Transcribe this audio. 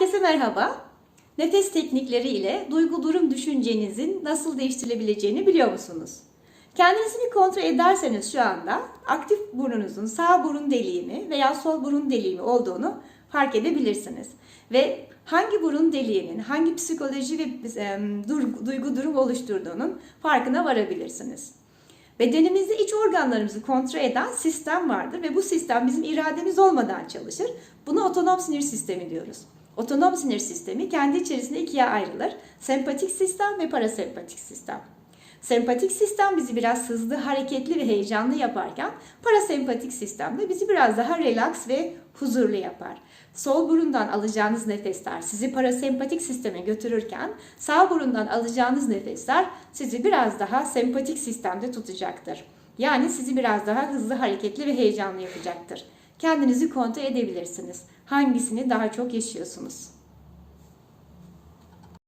Herkese merhaba. Nefes teknikleri ile duygu durum düşüncenizin nasıl değiştirilebileceğini biliyor musunuz? Kendinizi bir kontrol ederseniz şu anda aktif burnunuzun sağ burun deliği mi veya sol burun deliği olduğunu fark edebilirsiniz. Ve hangi burun deliğinin hangi psikoloji ve duygu durum oluşturduğunun farkına varabilirsiniz. Bedenimizde iç organlarımızı kontrol eden sistem vardır ve bu sistem bizim irademiz olmadan çalışır. Buna otonom sinir sistemi diyoruz. Otonom sinir sistemi kendi içerisinde ikiye ayrılır. Sempatik sistem ve parasempatik sistem. Sempatik sistem bizi biraz hızlı, hareketli ve heyecanlı yaparken parasempatik sistem de bizi biraz daha relax ve huzurlu yapar. Sol burundan alacağınız nefesler sizi parasempatik sisteme götürürken sağ burundan alacağınız nefesler sizi biraz daha sempatik sistemde tutacaktır. Yani sizi biraz daha hızlı, hareketli ve heyecanlı yapacaktır. Kendinizi kontrol edebilirsiniz. Hangisini daha çok yaşıyorsunuz?